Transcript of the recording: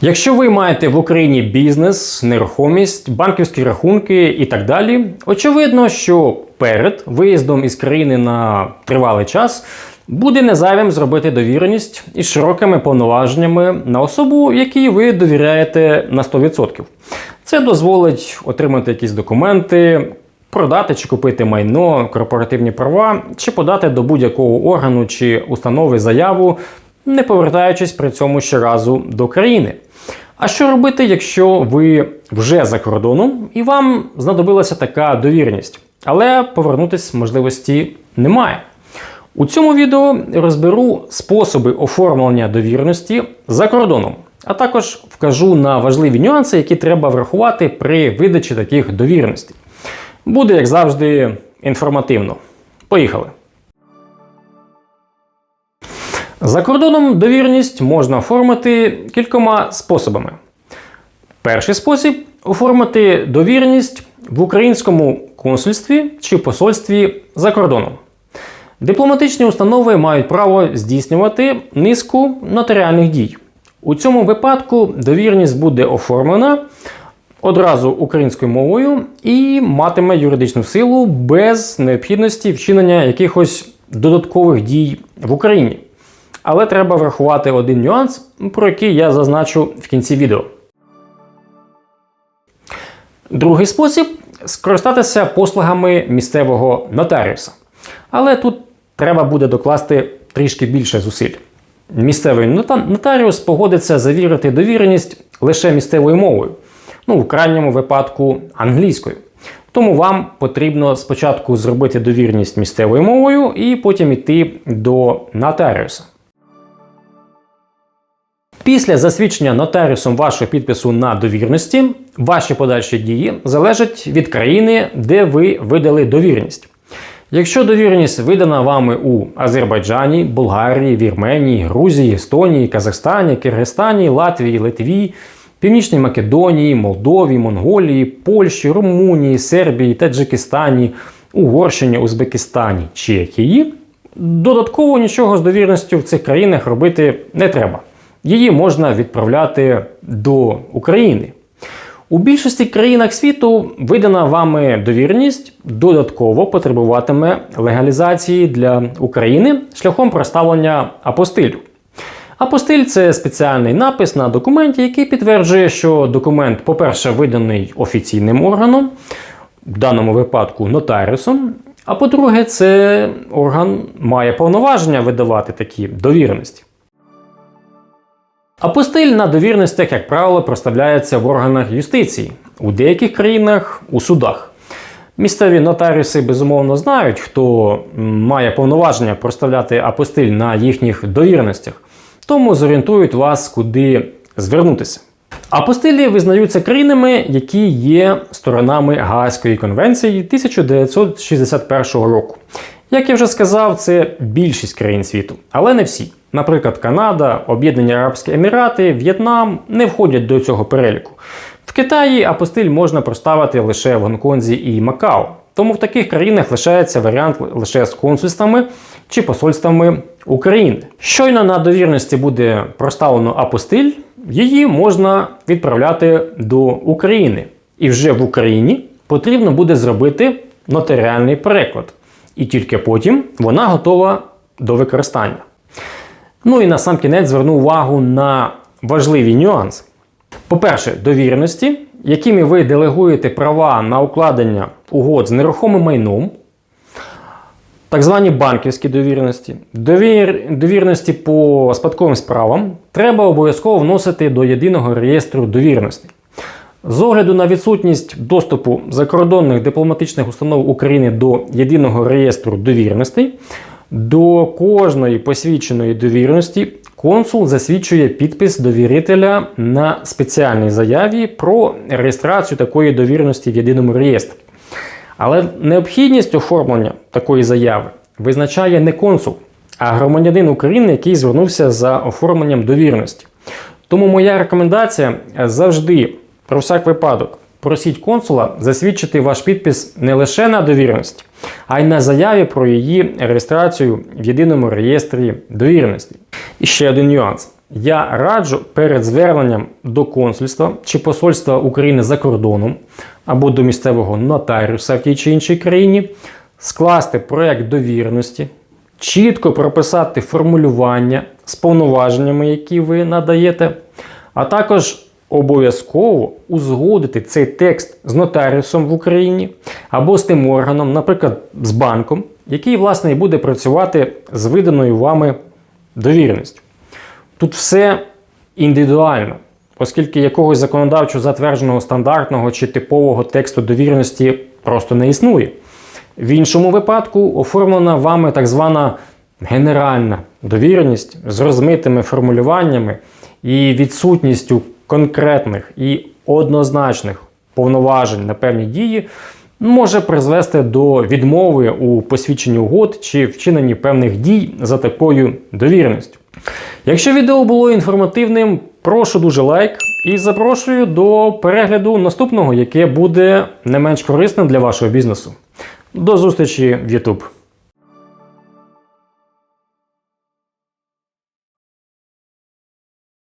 Якщо ви маєте в Україні бізнес, нерухомість, банківські рахунки і так далі, очевидно, що перед виїздом із країни на тривалий час буде незайвим зробити довіреність із широкими повноваженнями на особу, якій ви довіряєте на 100%. Це дозволить отримати якісь документи, продати чи купити майно, корпоративні права, чи подати до будь-якого органу чи установи заяву, не повертаючись при цьому щоразу до країни. А що робити, якщо ви вже за кордоном і вам знадобилася така довіреність, але повернутись можливості немає? У цьому відео розберу способи оформлення довіреності за кордоном, а також вкажу на важливі нюанси, які треба врахувати при видачі таких довіреностей. Буде, як завжди, інформативно. Поїхали! За кордоном довірність можна оформити кількома способами. Перший спосіб оформити довіреність в українському консульстві чи посольстві за кордоном. Дипломатичні установи мають право здійснювати низку нотаріальних дій. У цьому випадку довірність буде оформлена одразу українською мовою і матиме юридичну силу без необхідності вчинення якихось додаткових дій в Україні. Але треба врахувати один нюанс, про який я зазначу в кінці відео. Другий спосіб скористатися послугами місцевого нотаріуса. Але тут треба буде докласти трішки більше зусиль. Місцевий нотаріус погодиться завірити довіреність лише місцевою мовою, ну, в крайньому випадку англійською. Тому вам потрібно спочатку зробити довірність місцевою мовою і потім йти до нотаріуса. Після засвідчення нотаріусом вашого підпису на довірності, ваші подальші дії залежать від країни, де ви видали довіреність. Якщо довіреність видана вами у Азербайджані, Болгарії, Вірменії, Грузії, Естонії, Казахстані, Киргизстані, Латвії, Литві, Північній Македонії, Молдові, Монголії, Польщі, Румунії, Сербії, Таджикистані, Угорщині, Узбекистані, Чехії, додатково нічого з довірністю в цих країнах робити не треба. Її можна відправляти до України. У більшості країнах світу видана вами довірність додатково потребуватиме легалізації для України шляхом проставлення апостилю. Апостиль це спеціальний напис на документі, який підтверджує, що документ, по-перше, виданий офіційним органом, в даному випадку нотаріусом. А по-друге, це орган має повноваження видавати такі довіреності. Апостиль на довірностях, як правило, проставляється в органах юстиції, у деяких країнах у судах. Місцеві нотаріуси безумовно знають, хто має повноваження проставляти апостиль на їхніх довірностях, тому зорієнтують вас, куди звернутися. Апостилі визнаються країнами, які є сторонами Гаазької конвенції 1961 року. Як я вже сказав, це більшість країн світу, але не всі. Наприклад, Канада, Об'єднані Арабські Емірати, В'єтнам не входять до цього переліку. В Китаї апостиль можна проставити лише в Гонконзі і Макао. Тому в таких країнах лишається варіант лише з консульствами чи посольствами України. Щойно на довірності буде проставлено апостиль, її можна відправляти до України. І вже в Україні потрібно буде зробити нотаріальний переклад. І тільки потім вона готова до використання. Ну і на сам кінець зверну увагу на важливий нюанс. По-перше, довіреності, якими ви делегуєте права на укладення угод з нерухомим майном, так звані банківські довіреності, довір... довіреності по спадковим справам треба обов'язково вносити до єдиного реєстру довіреностей. З огляду на відсутність доступу закордонних дипломатичних установ України до єдиного реєстру довіреностей, до кожної посвідченої довіреності консул засвідчує підпис довірителя на спеціальній заяві про реєстрацію такої довіреності в єдиному реєстрі. Але необхідність оформлення такої заяви визначає не консул, а громадянин України, який звернувся за оформленням довіреності. Тому моя рекомендація завжди, про всяк випадок, просіть консула засвідчити ваш підпис не лише на довіреності, а й на заяві про її реєстрацію в єдиному реєстрі довіреності. І ще один нюанс. я раджу перед зверненням до консульства чи посольства України за кордоном або до місцевого нотаріуса в тій чи іншій країні скласти проект довіреності, чітко прописати формулювання з повноваженнями, які ви надаєте, а також обов'язково узгодити цей текст з нотаріусом в Україні або з тим органом, наприклад, з банком, який, власне, і буде працювати з виданою вами довіреністю. Тут все індивідуально, оскільки якогось законодавчо затвердженого стандартного чи типового тексту довіреності просто не існує. В іншому випадку оформлена вами так звана генеральна довіреність з розмитими формулюваннями і відсутністю конкретних і однозначних повноважень на певні дії може призвести до відмови у посвідченні угод чи вчиненні певних дій за такою довіреністю. Якщо відео було інформативним, прошу дуже лайк і запрошую до перегляду наступного, яке буде не менш корисним для вашого бізнесу. До зустрічі в YouTube!